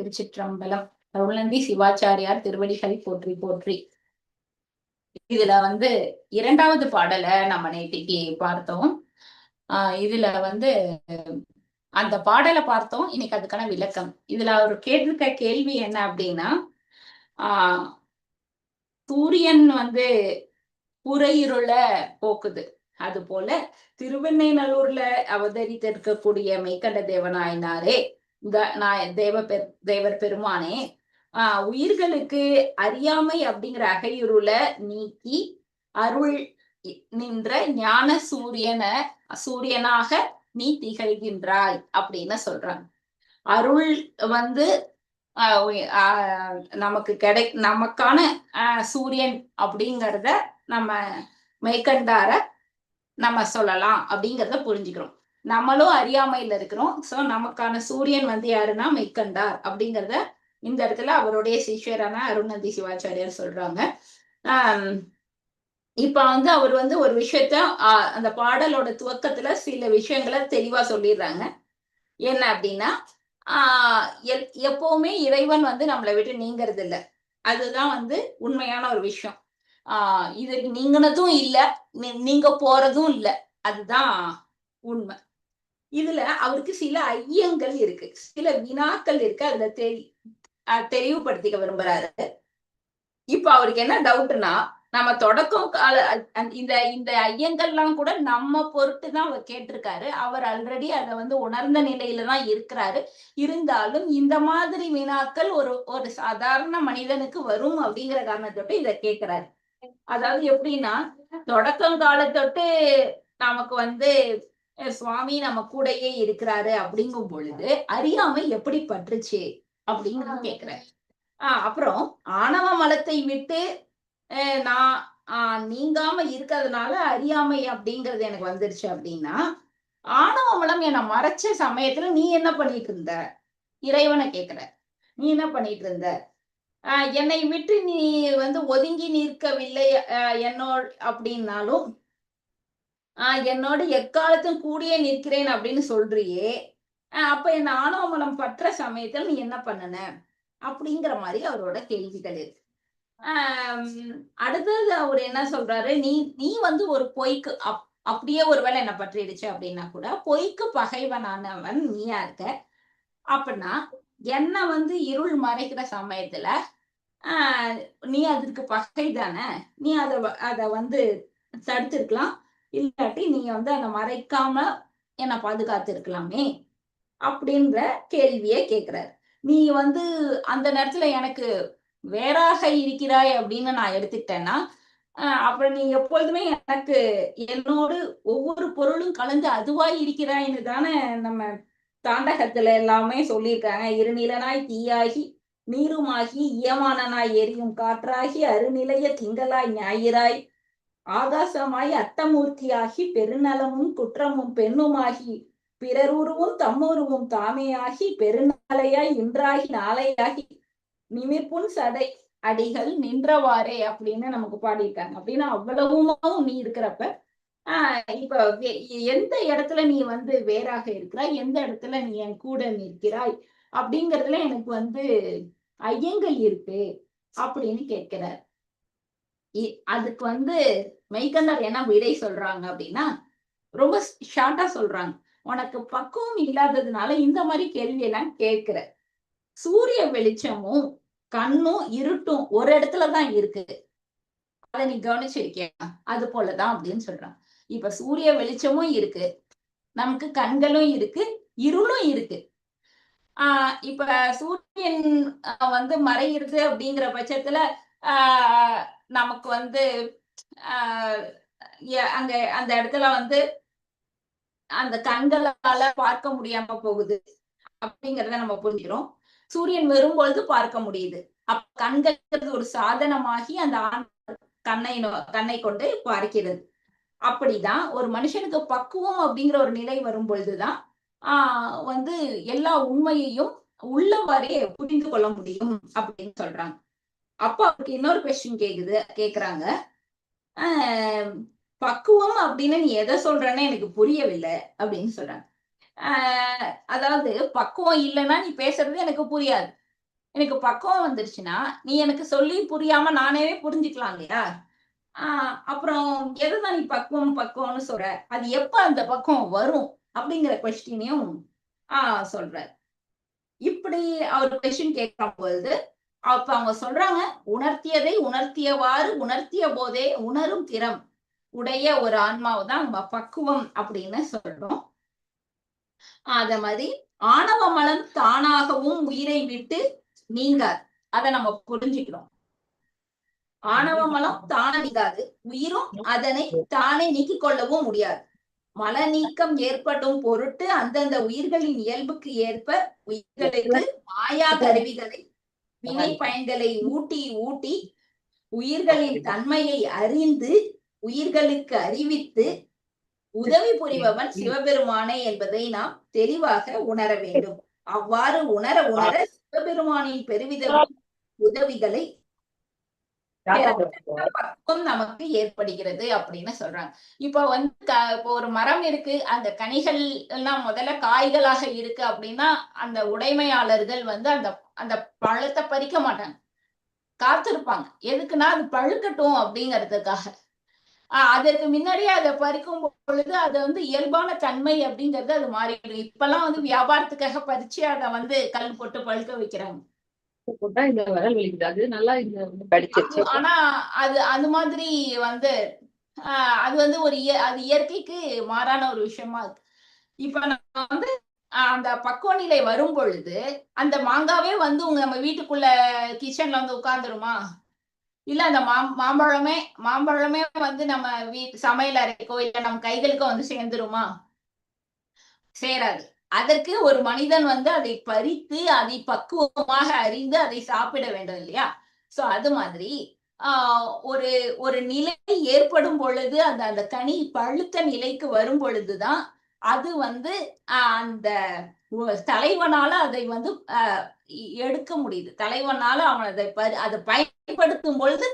திருச்சிற்றம்பலம். அருள்நந்தி சிவாச்சாரியார் திருவடிகள் போற்றி போற்றி. இதுல வந்து இரண்டாவது பாடலை நம்ம நேற்றுக்கு பார்த்தோம். ஆஹ் இதுல வந்து அந்த பாடலை பார்த்தோம். இன்னைக்கு அதுக்கான விளக்கம். இதுல அவர் கேட்டிருக்க கேள்வி என்ன அப்படின்னா ஆஹ் சூரியன் வந்து புறையிருள போக்குது. அது போல திருவெண்ணைநல்லூர்ல அவதரித்திருக்கக்கூடிய மெய்கண்ட நான் தேவ பெர் தேவர் பெருமானே ஆஹ் உயிர்களுக்கு அறியாமை அப்படிங்கிற அகையுருள நீக்கி அருள் நின்ற ஞான சூரியனை சூரியனாக நீ திகழ்கின்றாய் அப்படின்னு சொல்றாங்க. அருள் வந்து நமக்கு கிடை நமக்கான சூரியன் அப்படிங்கிறத நம்ம மெய்கண்டார நம்ம சொல்லலாம் அப்படிங்கிறத புரிஞ்சுக்கிறோம். நம்மளும் அறியாமையில இருக்கிறோம். சோ நமக்கான சூரியன் வந்து யாருன்னா மெய்கண்டார் அப்படிங்கிறத இந்த இடத்துல அவருடைய சிஷ்யரான அருணந்தி சிவாச்சாரியர் சொல்றாங்க. ஆஹ் இப்ப வந்து அவர் வந்து ஒரு விஷயத்த அந்த பாடலோட துவக்கத்துல சில விஷயங்களை தெளிவா சொல்லிடுறாங்க. என்ன அப்படின்னா ஆஹ் எப்பவுமே இறைவன் வந்து நம்மளை விட்டு நீங்கிறது இல்லை அதுதான் வந்து உண்மையான ஒரு விஷயம். ஆஹ் இது நீங்கினதும் இல்லை நீங்க போறதும் இல்லை. அதுதான் உண்மை. இதுல அவருக்கு சில ஐயங்கள் இருக்கு. சில வினாக்கள் இருக்கு. அதுல தெரி தெளிவுபடுத்திக்க விரும்புறாரு. இப்ப அவருக்கு என்ன டவுட்னா நம்ம தொடக்கம் கால இந்த இந்த ஐயங்கள்லாம் கூட நம்ம பொருட்டு தான் அவர் கேட்டிருக்காரு. அவர் ஆல்ரெடி அதை வந்து உணர்ந்த நிலையில தான் இருக்கிறாரு. இருந்தாலும் இந்த மாதிரி வினாக்கள் ஒரு ஒரு சாதாரண மனிதனுக்கு வரும் அப்படிங்கிற காரணத்தொட்டு இதை கேட்கிறாரு. அதாவது எப்படின்னா தொடக்கம் காலத்தொட்டு நமக்கு வந்து சுவாமி நம்ம கூடயே இருக்கிறாரு அப்படிங்கும் பொழுது அறியாமை எப்படி பற்றுச்சு அப்படின்னு கேக்குறேன். ஆஹ் அப்புறம் ஆணவ மலத்தை விட்டு நான் ஆஹ் நீங்காம இருக்கிறதுனால அறியாமை அப்படிங்கிறது எனக்கு வந்துருச்சு அப்படின்னா ஆணவ மலம் என்னை மறைச்ச சமயத்துல நீ என்ன பண்ணிட்டு இருந்த இறைவனை கேக்குற. நீ என்ன பண்ணிட்டு இருந்த என்னை விட்டு நீ வந்து ஒதுங்கி நிற்கவில்லை என்னோட அப்படின்னாலும் ஆஹ் என்னோட எக்காலத்தும் கூடியே நிற்கிறேன் அப்படின்னு சொல்றியே. அப்ப என் ஆணவமலம் பற்ற சமயத்துல நீ என்ன பண்ணன? அப்படிங்கிற மாதிரி அவரோட கேள்விகள் இருக்கு. அடுத்தது அவர் என்ன சொல்றாரு? நீ நீ வந்து ஒரு பொய்க்கு அப் அப்படியே ஒருவேளை என்ன பற்றிடுச்சு அப்படின்னா கூட பொய்க்கு பகைவனானவன் நீயா இருக்க. அப்படின்னா என்ன வந்து இருள் மறைக்கிற சமயத்துல ஆஹ் நீ அதற்கு பகை தானே? நீ அத அத வந்து தடுத்திருக்கலாம். இல்லாட்டி நீ வந்து அதை மறைக்காம என்ன பாதுகாத்து இருக்கலாமே அப்படின்ற கேள்விய கேக்குறாரு. நீ வந்து அந்த நேரத்துல எனக்கு வேறாக இருக்கிறாய் அப்படின்னு நான் எடுத்துக்கிட்டேன்னா அப்புறம் நீ எப்பொழுதுமே எனக்கு என்னோடு ஒவ்வொரு பொருளும் கலந்து அதுவாய் இருக்கிறாய்னு தானே நம்ம தாண்டகத்துல எல்லாமே சொல்லியிருக்காங்க. இருநிலனாய் தீயாகி நீருமாகி இயமானனாய் எரியும் காற்றாகி அருநிலைய திங்களாய் ஞாயிறாய் ஆகாசமாய் அத்தமூர்த்தியாகி பெருநலமும் குற்றமும் பெண்ணுமாகி பிறருருவும் தம்முருவும் தாமேயாகி பெருநாளையாய் இன்றாகி நாளையாகி நிமிப்புன் சடை அடிகள் நின்றவாறே அப்படின்னு நமக்கு பாடியிருக்காங்க. அப்படின்னா அவ்வளவுமாவும் நீ இருக்கிறப்ப ஆஹ் இப்ப எந்த இடத்துல நீ வந்து வேறாக இருக்கிறாய்? எந்த இடத்துல நீ என் கூட நிற்கிறாய்? அப்படிங்கறதுல எனக்கு வந்து ஐயங்கள் இருக்கு அப்படின்னு கேட்கிறார். அதுக்கு வந்து மெய்கண்டர் என்ன விடை சொல்றாங்க அப்படின்னா ரொம்ப ஷார்ட்டா சொல்றாங்க. உனக்கு பக்குவம் இல்லாததுனால இந்த மாதிரி கேள்வி எல்லாம் கேட்கிற. சூரிய வெளிச்சமும் கண்ணும் இருட்டும் ஒரு இடத்துலதான் இருக்கு. அதை நீ கவனிச்சிருக்கியா? அது போலதான் அப்படின்னு சொல்றான் இப்ப சூரிய வெளிச்சமும் இருக்கு. நமக்கு கண்களும் இருக்கு இருளும் இருக்கு. ஆஹ் இப்ப சூரியன் வந்து மறைகிறது அப்படிங்கிற பட்சத்துல ஆஹ் நமக்கு வந்து ஆஹ் அங்க அந்த இடத்துல வந்து அந்த கண்களால பார்க்க முடியாம போகுது அப்படிங்கறத நம்ம புரிஞ்சுக்கிறோம். சூரியன் வரும்பொழுது பார்க்க முடியுது. அப்ப கண்கள் ஒரு சாதனமாகி அந்த ஆண் கண்ணை கண்ணை கொண்டு பார்க்கிறது. அப்படிதான் ஒரு மனுஷனுக்கு பக்குவம் அப்படிங்கிற ஒரு நிலை வரும் பொழுதுதான் ஆஹ் வந்து எல்லா உண்மையையும் உள்ளவாறே புரிந்து கொள்ள முடியும் அப்படின்னு சொல்றாங்க. அப்ப அவருக்கு இன்னொரு கொஸ்டின் கேக்குது கேக்குறாங்க. பக்குவம் அப்படின்னு நீ எதை சொல்றன்னு எனக்கு புரியவில்லை அப்படின்னு சொல்றாங்க. ஆஹ் அதாவது பக்குவம் இல்லைன்னா நீ பேசுறது எனக்கு புரியாது. எனக்கு பக்குவம் வந்துருச்சுன்னா நீ எனக்கு சொல்லி புரியாம நானே புரிஞ்சுக்கலாம் இல்லையா? ஆஹ் அப்புறம் எதுதான் நீ பக்குவம் பக்குவம்னு சொல்ற? அது எப்ப அந்த பக்குவம் வரும் அப்படிங்கிற கொஸ்டினையும் ஆஹ் சொல்ற இப்படி அவர் கொஸ்டின் கேட்கும் பொழுது அப்ப அவங்க சொல்றாங்க உணர்த்தியதை உணர்த்தியவாறு உணர்த்திய போதே உணரும் திறம் உடைய ஒரு ஆன்மாவை தான் நம்ம பக்குவம் அப்படின்னு சொல்றோம். அத மாதிரி ஆணவ மலம் தானாகவும் உயிரை விட்டு நீங்காது. அதை நம்ம புரிஞ்சுக்கிறோம் ஆணவ மலம் தானே நீங்காது. உயிரும் அதனை தானே நீக்கிக் கொள்ளவும் முடியாது. மல நீக்கம் ஏற்படும் பொருட்டு அந்தந்த உயிர்களின் இயல்புக்கு ஏற்ப உயிர்களுக்கு மாயா கருவிகளை வினை பயன்களை ஊட்டி ஊட்டி உயிர்களின் தன்மையை அறிந்து உயிர்களுக்கு அறிவித்து உதவி புரிபவன் சிவபெருமானே என்பதை நாம் தெளிவாக உணர வேண்டும். அவ்வாறு உணர உணர சிவபெருமானின் பெருவித உதவிகளை பக்குவம் நமக்கு ஏற்படுகிறது அப்படின்னு சொல்றாங்க. இப்ப வந்து இப்போ ஒரு மரம் இருக்கு. அந்த கனிகள் எல்லாம் முதல்ல காய்களாக இருக்கு அப்படின்னா அந்த உடைமையாளர்கள் வந்து அந்த அந்த பழத்தை பறிக்க மாட்டாங்க. காத்திருப்பாங்க. எதுக்குன்னா அது பழுக்கட்டும் அப்படிங்கிறதுக்காக. அதற்கு முன்னாடியே அதை பறிக்கும் பொழுது அது வந்து இயல்பான தன்மை அப்படிங்கறது அது மாறிடும். இப்பெல்லாம் வந்து வியாபாரத்துக்காக பறிச்சு அதை வந்து கல் போட்டு பழுக்க வைக்கிறாங்க. ஆனா அது அது மாதிரி வந்து ஆஹ் அது வந்து ஒரு அது இயற்கைக்கு மாறான ஒரு விஷயமா இருக்கு. இப்ப நம்ம வந்து அந்த பக்குவ நிலை வரும் பொழுது அந்த மாங்காவே வந்து உங்க நம்ம வீட்டுக்குள்ள கிச்சன்ல வந்து உட்கார்ந்துருமா? இல்ல அந்த மா மாம்பழமே மாம்பழமே வந்து நம்ம வீ சமையல் அறைக்கோ இல்ல நம்ம கைகளுக்கோ வந்து சேர்ந்துருமா? சேராது. அதற்கு ஒரு மனிதன் வந்து அதை பறித்து அதை பக்குவமாக அறிந்து அதை சாப்பிட வேண்டும் இல்லையா? சோ அது மாதிரி ஆஹ் ஒரு ஒரு நிலை ஏற்படும் பொழுது அந்த அந்த கனி பழுத்த நிலைக்கு வரும் பொழுதுதான் அது வந்து ஆஹ் அந்த தலைவனால அதை வந்து எடுக்க முடியுது. தலைவனால அவன் அதை அதை பயன்படுத்தும் பொழுது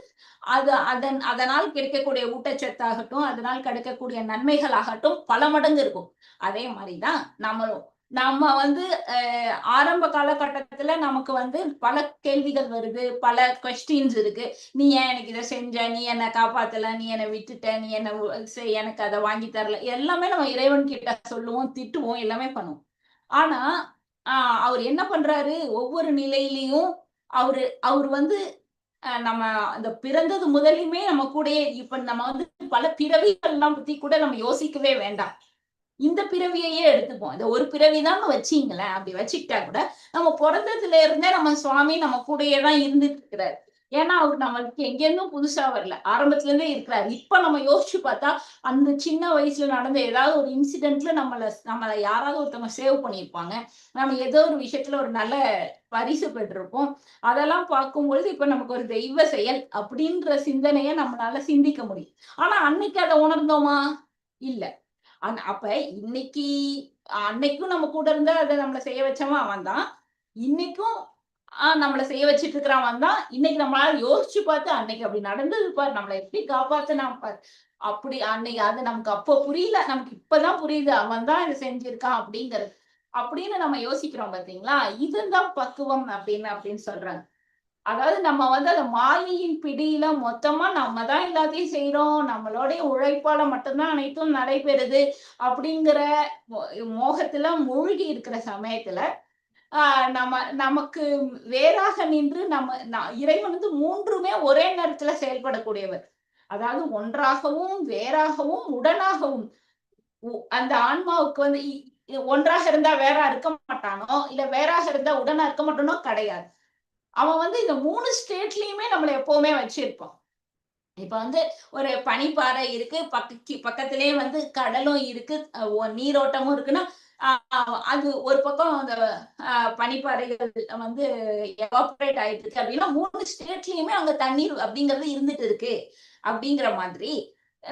அது அதன் அதனால் கிடைக்கக்கூடிய ஊட்டச்சத்தாகட்டும் அதனால் கிடைக்கக்கூடிய நன்மைகளாகட்டும் பல மடங்கு இருக்கும். அதே மாதிரிதான் நம்மளும் நம்ம வந்து ஆரம்ப காலகட்டத்துல நமக்கு வந்து பல கேள்விகள் வருது பல கொஸ்டின்ஸ் இருக்கு. நீ ஏன் எனக்கு இதை செஞ்ச? நீ என்ன காப்பாத்தல? நீ என்னை விட்டுட்ட? நீ என்ன செய், எனக்கு அதை வாங்கி தரல? எல்லாமே நம்ம இறைவன் கிட்ட சொல்லுவோம் திட்டுவோம் எல்லாமே பண்ணுவோம். ஆனா ஆஹ் அவர் என்ன பண்றாரு? ஒவ்வொரு நிலையிலையும் அவரு அவர் வந்து நம்ம அந்த பிறந்தது முதலையுமே நம்ம கூடயே இப்ப நம்ம வந்து பல பிறவிகள் எல்லாம் பத்தி கூட நம்ம யோசிக்கவே வேண்டாம். இந்த பிறவியையே எடுத்துப்போம். இந்த ஒரு பிறவிதான் வச்சீங்களேன். அப்படி வச்சுக்கிட்டா கூட நம்ம பிறந்ததுல இருந்தே நம்ம சுவாமி நம்ம கூடயே தான் இருந்துட்டு இருக்கிறாரு. ஏன்னா அவர் நம்மளுக்கு எங்கேருந்தும் புதுசா வரல. ஆரம்பத்துல இருந்தே இருக்கிறாரு. இப்ப நம்ம யோசிச்சு பார்த்தா அந்த சின்ன வயசுல நடந்த ஏதாவது ஒரு இன்சிடென்ட்ல நம்மள நம்மள யாராவது ஒருத்தவங்க சேவ் பண்ணியிருப்பாங்க. நம்ம ஏதோ ஒரு விஷயத்துல ஒரு நல்ல பரிசு பெற்றிருப்போம். அதெல்லாம் பார்க்கும்பொழுது இப்ப நமக்கு ஒரு தெய்வ செயல் அப்படின்ற சிந்தனைய நம்மளால சிந்திக்க முடியும். ஆனா அன்னைக்கு அதை உணர்ந்தோமா? இல்லை. அப்ப இன்னைக்கு அன்னைக்கும் நம்ம கூட இருந்தா அதை நம்மள செய்ய வச்சவன் அவன் தான். இன்னைக்கும் ஆஹ் நம்மள செய்ய வச்சிட்டு இருக்கிறவன் தான். இன்னைக்கு நம்மளால யோசிச்சு பார்த்து அன்னைக்கு அப்படி நடந்தது பாரு. நம்மளை எப்படி காப்பாத்தினா பாரு. அப்படி அன்னைக்கு அது நமக்கு அப்போ புரியல. நமக்கு இப்பதான் புரியுது. அவன் தான் இதை செஞ்சிருக்கான் அப்படிங்கிறது அப்படின்னு நம்ம யோசிக்கிறோம் பாத்தீங்களா? இதுதான் பக்குவம் அப்படின்னு அப்படின்னு சொல்றாங்க. அதாவது நம்ம வந்து அந்த மாயையின் பிடியில மொத்தமா நம்ம தான் எல்லாத்தையும் செய்யறோம் நம்மளுடைய உழைப்பால மட்டும்தான் அனைத்தும் நடைபெறுது அப்படிங்கிற மோகத்துல மூழ்கி இருக்கிற சமயத்துல ஆஹ் நம்ம நமக்கு வேறாக நின்று நம்ம இறைவன் வந்து மூன்றுமே ஒரே நேரத்துல செயல்படக்கூடியவர். அதாவது ஒன்றாகவும் வேறாகவும் உடனாகவும் உ- அந்த ஆன்மாவுக்கு வந்து இ- ஒன்றாக இருந்தா வேற இருக்க மாட்டானோ? இல்ல வேறாக இருந்தா உடனா இருக்க மாட்டானோ? கிடையாது. அவன் வந்து இந்த மூணு ஸ்டேட்லயுமே நம்மள எப்பவுமே வச்சிருப்பான். இப்ப வந்து ஒரு பனிப்பாறை இருக்கு பக்கி பக்கத்திலே வந்து கடலும் இருக்கு ஒ- நீரோட்டமும் இருக்குன்னா அது ஒரு பக்கம் அந்த ஆஹ் பனிப்பாறைகள் வந்து எவாபரேட் ஆயிட்டு இருக்கு அப்படின்னா மூணு ஸ்டேட்லயுமே அங்க தண்ணீர் அப்படிங்கிறது இருந்துட்டு இருக்கு. அப்படிங்கிற மாதிரி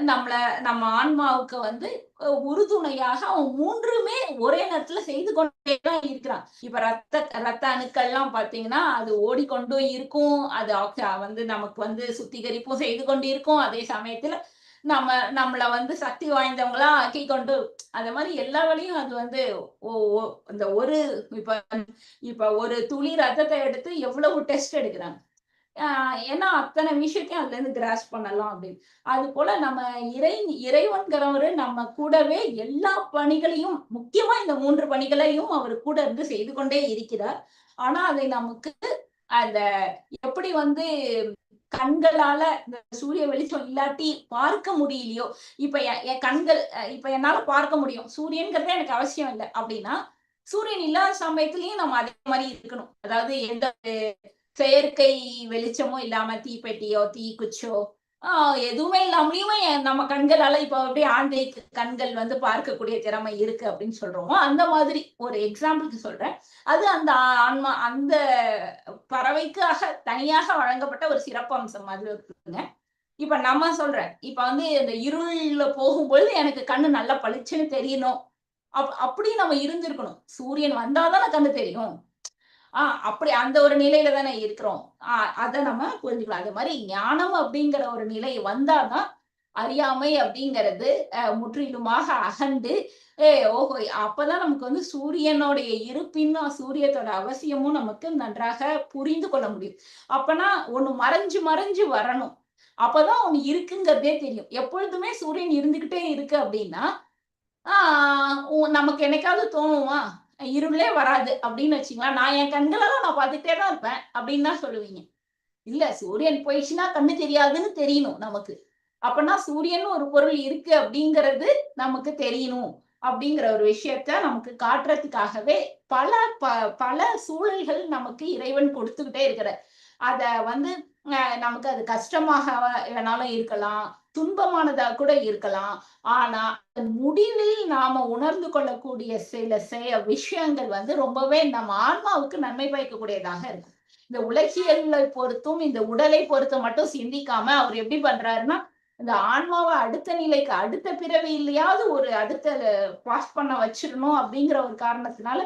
நம்மள நம்ம ஆன்மாவுக்கு வந்து உறுதுணையாக அவன் மூன்றுமே ஒரே நேரத்துல செய்து கொண்டே தான் இருக்கிறான். இப்ப ரத்த ரத்த அணுக்கள்லாம் பாத்தீங்கன்னா அது ஓடிக்கொண்டும் இருக்கும். அது வந்து நமக்கு வந்து சுத்திகரிப்பும் செய்து கொண்டு இருக்கும் அதே சமயத்துல நம்ம நம்மள வந்து சக்தி வாய்ந்தவங்களா ஆக்கி கொண்டு அந்த மாதிரி எல்லா வேலையும் அது வந்து இந்த ஒரு இப்ப இப்ப ஒரு துளி ரத்தத்தை எடுத்து எவ்வளவு டெஸ்ட் எடுக்கிறாங்க? ஏன்னா அத்தனை விஷயத்தையும் அதுல இருந்து கிராஸ் பண்ணலாம் அப்படின்னு. அது போல நம்ம இறை இறைவன்கிறவரு நம்ம கூடவே எல்லா பணிகளையும் முக்கியமா இந்த மூன்று பணிகளையும் அவர் கூட இருந்து செய்து கொண்டே இருக்கிறார். ஆனா அதை நமக்கு அந்த எப்படி வந்து கண்களால இந்த சூரிய வெளிச்சம் இல்லாட்டி பார்க்க முடியலையோ இப்ப என் கண்கள் இப்ப என்னால பார்க்க முடியும். சூரியன்கிறதே எனக்கு அவசியம் இல்லை. அப்படின்னா சூரியன் இல்லாத சமயத்திலயும் நம்ம அதே மாதிரி இருக்கணும். அதாவது எந்த செயற்கை வெளிச்சமும் இல்லாம தீப்பெட்டியோ தீக்குச்சோ ஆஹ் எதுவுமே இல்லாமலையுமே நம்ம கண்களால இப்ப அப்படியே ஆந்தை கண்கள் வந்து பார்க்கக்கூடிய திறமை இருக்கு அப்படின்னு சொல்றோமோ அந்த மாதிரி ஒரு எக்ஸாம்பிளுக்கு சொல்றேன். அது அந்த ஆன்மா அந்த பறவைக்காக தனியாக வழங்கப்பட்ட ஒரு சிறப்பம்சம் மாதிரி இருக்குங்க. இப்ப நம்ம சொல்றேன். இப்ப வந்து இந்த இருள்ல போகும்பொழுது எனக்கு கண்ணு நல்லா பளிச்சுன்னு தெரியணும். அப் அப்படி நம்ம இருந்திருக்கணும். சூரியன் வந்தாதான் கண்ணு தெரியும். ஆஹ் அப்படி அந்த ஒரு நிலையில தானே இருக்கிறோம். ஆஹ் அதை நம்ம புரிஞ்சுக்கலாம். அது மாதிரி ஞானம் அப்படிங்கிற ஒரு நிலை வந்தாதான் அறியாமை அப்படிங்கிறது முற்றிலுமாக அகண்டு ஏ ஓஹோ அப்பதான் நமக்கு வந்து சூரியனுடைய இருப்பின்னும் சூரியத்தோட அவசியமும் நமக்கு நன்றாக புரிந்து கொள்ள முடியும். அப்பனா ஒண்ணு மறைஞ்சு மறைஞ்சு வரணும். அப்பதான் ஒண்ணு இருக்குங்கிறதே தெரியும். எப்பொழுதுமே சூரியன் இருந்துகிட்டே இருக்கு அப்படின்னா ஆஹ் உ- நமக்கு என்னைக்காவது தோணுமா? இருளே வராது அப்படின்னு வச்சுங்களேன் நான் என் கண்களெல்லாம் நான் பார்த்துட்டே தான் இருப்பேன் அப்படின்னு தான் சொல்லுவீங்க. இல்ல சூரியன் போயிடுச்சுன்னா கண்ணு தெரியாதுன்னு தெரியணும் நமக்கு. அப்பனா சூரியன் ஒரு பொருள் இருக்கு அப்படிங்கிறது நமக்கு தெரியணும் அப்படிங்கிற ஒரு விஷயத்த நமக்கு காட்டுறதுக்காகவே பல ப பல சூழல்கள் நமக்கு இறைவன் கொடுத்துக்கிட்டே இருக்கிற அத வந்து நமக்கு அது கஷ்டமாக வேணாலும் இருக்கலாம். துன்பமானதா கூட இருக்கலாம். ஆனா அதன் முடிவில் நாம உணர்ந்து கொள்ளக்கூடிய சில செய விஷயங்கள் வந்து ரொம்பவே நம்ம ஆன்மாவுக்கு நன்மை பயக்கக்கூடியதாக இருக்கும். இந்த உலகியலை பொறுத்தும் இந்த உடலை பொறுத்து மட்டும் சிந்திக்காம அவர் எப்படி பண்றாருன்னா இந்த ஆன்மாவை அடுத்த நிலைக்கு அடுத்த பிறவி இல்லையாவது ஒரு அடுத்த பாஸ் பண்ண வச்சிடணும் அப்படிங்கிற ஒரு காரணத்தினால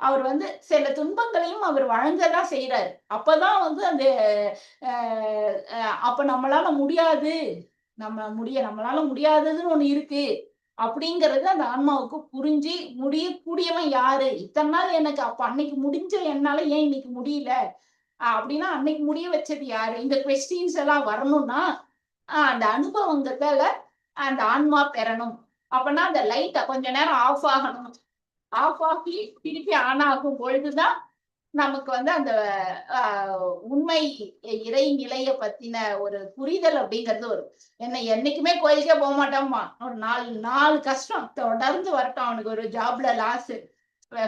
அவர் வந்து சில துன்பங்களையும் அவர் வழங்கதான் செய்யறாரு அப்பதான் வந்து அந்த அஹ், அப்ப நம்மளால முடியாது. நம்ம முடிய நம்மளால முடியாததுன்னு ஒண்ணு இருக்கு. அப்படிங்கறது அந்த ஆன்மாவுக்கு புரிஞ்சு முடியக்கூடியவன் யாரு? இத்தனை நாள் எனக்கு அப்ப அன்னைக்கு முடிஞ்ச என்னால ஏன் இன்னைக்கு முடியல? அப்படின்னா அன்னைக்கு முடிய வச்சது யாரு? இந்த கொஸ்டின்ஸ் எல்லாம் வரணும்னா ஆஹ் அந்த அனுபவங்கத்தால அந்த ஆன்மா பெறணும். அப்பனா அந்த லைட்டை கொஞ்ச நேரம் ஆஃப் ஆகணும். ஆஃப் ஆகி திருப்பி ஆன் ஆகும் பொழுதுதான் நமக்கு வந்து அந்த ஆஹ், உண்மை இறை நிலைய பத்தின ஒரு புரிதல் அப்படிங்கிறது வரும். என்ன என்னைக்குமே கோயிலுக்கே போக மாட்டான்மா ஒரு நாலு நாலு கஷ்டம். தொடர்ந்து வரட்டும். அவனுக்கு ஒரு ஜாப்ல லாஸ்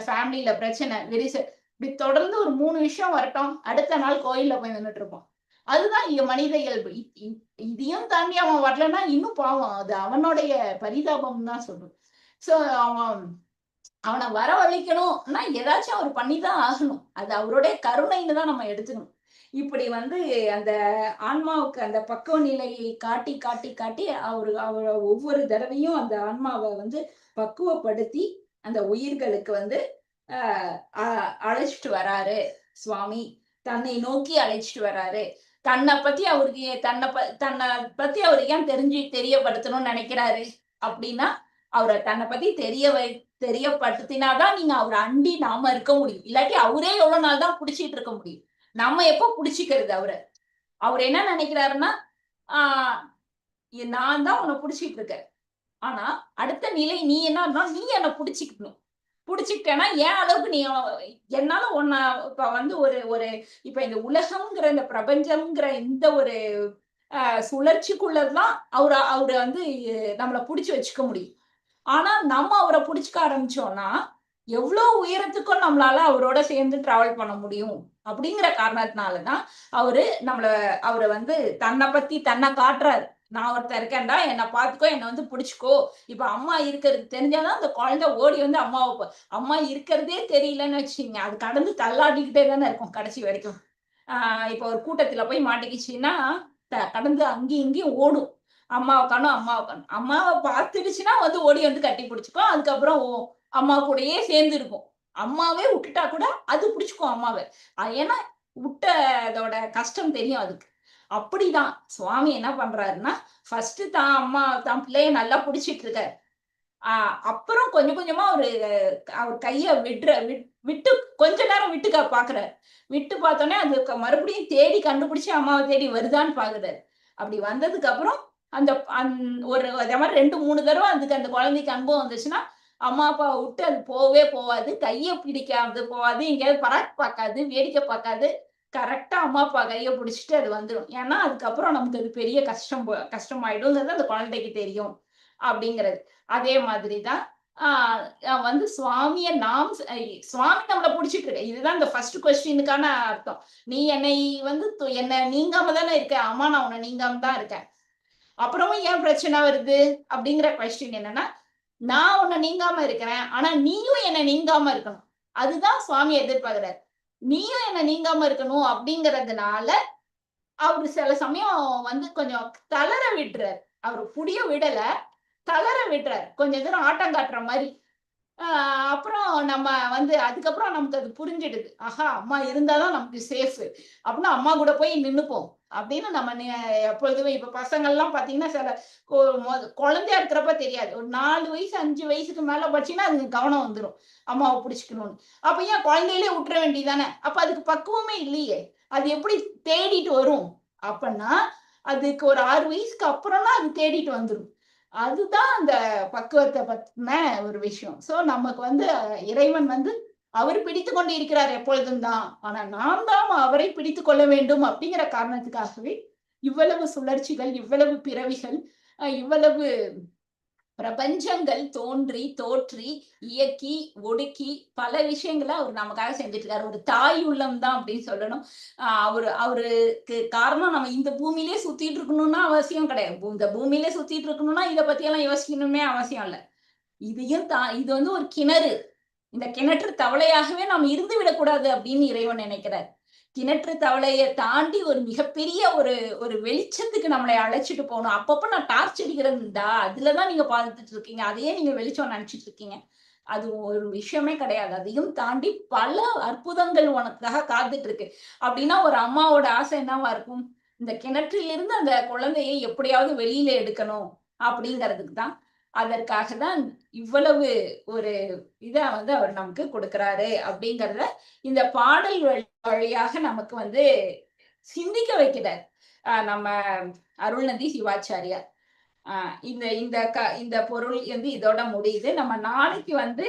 ஃபேமிலியில பிரச்சனை விரிசல். இப்படி தொடர்ந்து ஒரு மூணு விஷயம் வரட்டும். அடுத்த நாள் கோயில்ல போய் நின்றுட்டு இருப்பான். அதுதான் இங்க மனித இயல்பு. இதையும் தாண்டி அவன் வரலன்னா இன்னும் பாவம். அது அவனுடைய பரிதாபம் தான் சொல்லும் சோ அவன் அவனை வரவழைக்கணும்னா ஏதாச்சும் அவர் பண்ணிதான் ஆகணும். அது அவருடைய கருணைன்னு தான் நம்ம எடுத்துக்கணும். இப்படி வந்து அந்த ஆன்மாவுக்கு அந்த பக்குவ நிலையை காட்டி காட்டி காட்டி அவரு அவர் ஒவ்வொரு தடவையும் அந்த ஆன்மாவை வந்து பக்குவப்படுத்தி அந்த உயிர்களுக்கு வந்து ஆஹ் அ- அழைச்சிட்டு வராரு சுவாமி. தன்னை நோக்கி அழைச்சிட்டு வராரு. தன்னை பத்தி அவருக்கு தன்னை ப தன்னை பத்தி அவருக்கு ஏன் தெரிஞ்சு தெரியப்படுத்தணும்னு நினைக்கிறாரு அப்படின்னா அவரை தன்னை பத்தி தெரிய வை தெரியப்படுத்தினாதான் நீங்க அவரை அண்டி நாம இருக்க முடியும். இல்லாட்டி அவரே எவ்வளவு நாள் தான் புடிச்சிட்டு இருக்க முடியும். நம்ம எப்ப புடிச்சிக்கிறது அவரை? அவர் என்ன நினைக்கிறாருன்னா ஆஹ் நான் தான் உன்னை புடிச்சிட்டு இருக்கேன். ஆனா அடுத்த நிலை நீ என்னன்னா நீ என்ன புடிச்சுக்கணும். புடிச்சுக்கிட்டேன்னா ஏன் அளவுக்கு நீ என்னால உன்னை இப்ப வந்து ஒரு ஒரு இப்ப இந்த உலகம்ங்கிற இந்த பிரபஞ்சம்ங்கிற இந்த ஒரு சுழற்சிக்குள்ளதான் அவர் அவரை வந்து நம்மளை புடிச்சு வச்சுக்க முடியும். ஆனா நம்ம அவரை பிடிச்சிக்க ஆரம்பிச்சோம்னா எவ்வளோ உயரத்துக்கும் நம்மளால அவரோட சேர்ந்து டிராவல் பண்ண முடியும் அப்படிங்கிற காரணத்தினாலதான் அவரு நம்மள அவரை வந்து தன்னை பத்தி தன்னை காட்டுறாரு. நான் ஒருத்தர் இருக்கேன்டா என்னை பார்த்துக்கோ என்னை வந்து பிடிச்சிக்கோ. இப்போ அம்மா இருக்கிறது தெரிஞ்சாதான் அந்த குழந்தை ஓடி வந்து அம்மாவை அம்மா இருக்கிறதே தெரியலன்னு வச்சுக்கோங்க. அது கடந்து தள்ளாடிக்கிட்டே தானே இருக்கும் கடைசி வரைக்கும். ஆஹ் ஒரு கூட்டத்துல போய் மாட்டிக்கிச்சுன்னா த- கடந்து அங்கேயும் இங்கேயும் ஓடும். அம்மாவை காணும் அம்மாவை காணும் அம்மாவை பார்த்துடுச்சுன்னா வந்து ஓடி வந்து கட்டி பிடிச்சிக்கும். அதுக்கப்புறம் ஓ- அம்மா கூடயே சேர்ந்து இருக்கும் அம்மாவே விட்டுட்டா கூட அது பிடிச்சிக்கும் அம்மாவை. அது ஏன்னா விட்டதோட கஷ்டம் தெரியும் அதுக்கு. அப்படிதான். சுவாமி என்ன பண்றாருன்னா ஃபர்ஸ்ட் தான் அம்மா தான் பிள்ளைய நல்லா பிடிச்சிட்டு இருக்க ஆஹ் அப்புறம் கொஞ்சம் கொஞ்சமா அவரு அவர் கைய விடுற விட்- விட்டு கொஞ்ச நேரம் விட்டுக்கா பாக்குறாரு. விட்டு பார்த்தோன்னே அது மறுபடியும் தேடி கண்டுபிடிச்சு அம்மாவை தேடி வருதான்னு பாக்குறாரு. அப்படி வந்ததுக்கு அப்புறம் அந்த அந் ஒரு அதே மாதிரி ரெண்டு மூணு தடவை அதுக்கு அந்த குழந்தைக்கு அனுபவம் வந்துச்சுன்னா அம்மா அப்பா விட்டு அது போகவே போகாது. கையை பிடிக்காது போகாது. எங்கேயாவது பராக் பார்க்காது வேடிக்கை பார்க்காது. கரெக்டாக அம்மா அப்பா கையை பிடிச்சிட்டு அது வந்துடும் ஏன்னா அதுக்கப்புறம் நமக்கு அது பெரிய கஷ்டம் போ- அந்த குழந்தைக்கு தெரியும் அப்படிங்கிறது. அதே மாதிரி தான் வந்து சுவாமிய நாம் சுவாமி நம்மளை பிடிச்சிட்டு இருக்க இதுதான் இந்த ஃபர்ஸ்ட் கொஸ்டினுக்கான அர்த்தம். நீ என்னை வந்து என்ன நீங்காம தானே இருக்க. அம்மா நான் உன்னை நீங்காம தான் இருக்கேன். அப்புறமும் ஏன் பிரச்சனை வருது அப்படிங்கிற கொஸ்டின் என்னன்னா நான் உன்னை நீங்காம இருக்கிறேன் ஆனா நீயும் என்னை நீங்காம இருக்கணும். அதுதான் சுவாமி எதிர்பார்க்கிறார். நீயும் என்ன நீங்காம இருக்கணும் அப்படிங்கறதுனால அவரு சில சமயம் வந்து கொஞ்சம் தளர விடுறார் அவர் புடிய விடல தளர விடுறார் கொஞ்ச தூரம் ஆட்டம் காட்டுற மாதிரி. அப்புறம் நம்ம வந்து அதுக்கப்புறம் நமக்கு அது புரிஞ்சிடுது. ஆஹா அம்மா இருந்தாதான் நமக்கு சேஃப் அப்படின்னு அம்மா கூட போய் நின்னுப்போம். அப்படின்னு நம்ம எப்பொழுதுமே இப்ப பசங்கள்லாம் பாத்தீங்கன்னா சில கொ- குழந்தையா இருக்கிறப்ப தெரியாது. ஒரு நாலு வயசு அஞ்சு வயசுக்கு மேல படிச்சீங்கன்னா அதுக்கு கவனம் வந்துடும் அம்மாவை பிடிச்சிக்கணும்னு. அப்ப ஏன் குழந்தையிலே விட்டுற வேண்டியதானே? அப்ப அதுக்கு பக்குவமே இல்லையே. அது எப்படி தேடிட்டு வரும்? அப்படின்னா அதுக்கு ஒரு ஆறு வயசுக்கு அப்புறம்னா அது தேடிட்டு வந்துடும் அதுதான் அந்த பக்குவத்தை பத்தின ஒரு விஷயம். சோ நமக்கு வந்து இறைவன் வந்து அவர் பிடித்து கொண்டு இருக்கிறார் எப்பொழுதும் தான். ஆனா நாம் தான் அவரை பிடித்து கொள்ள வேண்டும் அப்படிங்கிற காரணத்துக்காகவே இவ்வளவு சுழற்சிகள் இவ்வளவு பிறவிகள் இவ்வளவு பிரபஞ்சங்கள் தோன்றி தோற்றி இயக்கி ஒடுக்கி பல விஷயங்களை அவர் நமக்காக செஞ்சுட்டு இருக்காரு ஒரு தாய் உள்ளம் தான் அப்படின்னு சொல்லணும். அவரு அவருக்கு காரணம் நம்ம இந்த பூமியிலே சுத்திட்டு இருக்கணும்னா அவசியம் கிடையாது. இந்த பூமியிலே சுத்திட்டு இருக்கணும்னா இதை பத்தி எல்லாம் யோசிக்கணுமே அவசியம் இல்லை. இதையும் தா இது வந்து ஒரு கிணறு. இந்த கிணற்று தவளையாகவே நாம் இருந்து விடக்கூடாது அப்படின்னு இறைவன் நினைக்கிறார். கிணற்று தவளையை தாண்டி ஒரு மிகப்பெரிய ஒரு ஒரு வெளிச்சத்துக்கு நம்மளை அழைச்சிட்டு போகணும். அப்பப்ப நான் டார்ச் அடிக்கிறேன்டா. அதுலதான் நீங்க பார்த்துட்டு இருக்கீங்க. அதையே நீங்க வெளிச்சம் நினைச்சிட்டு இருக்கீங்க. அது ஒரு விஷயமே கிடையாது. அதையும் தாண்டி பல அற்புதங்கள் உனக்காக காத்துட்டு இருக்கு. அப்படின்னா ஒரு அம்மாவோட ஆசை என்னவா இருக்கும்? இந்த கிணற்றிலிருந்து அந்த குழந்தையை எப்படியாவது வெளியில எடுக்கணும் அப்படிங்கிறதுக்கு தான் அதற்காக தான் இவ்வளவு ஒரு இத வந்து அவர் நமக்கு கொடுக்கிறாரு அப்படிங்கறத இந்த பாடல் வழியாக நமக்கு வந்து சிந்திக்க வைக்கிறார். நம்ம அருள்நதி சிவாச்சாரியார். ஆஹ் இந்த இந்த க இந்த பொருள் வந்து இதோட முடியுது. நம்ம நாளைக்கு வந்து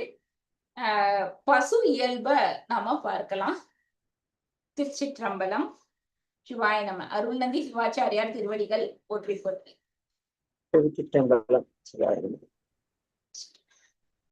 ஆஹ் பசு இயல்ப நாம பார்க்கலாம். திருச்சிற்றம்பலம். சிவாய நம்ம அருள்நந்தி சிவாச்சாரியார் திருவடிகள் போற்றி போற்றி. திருச்சிற்றம்பலம் சிவாய நம.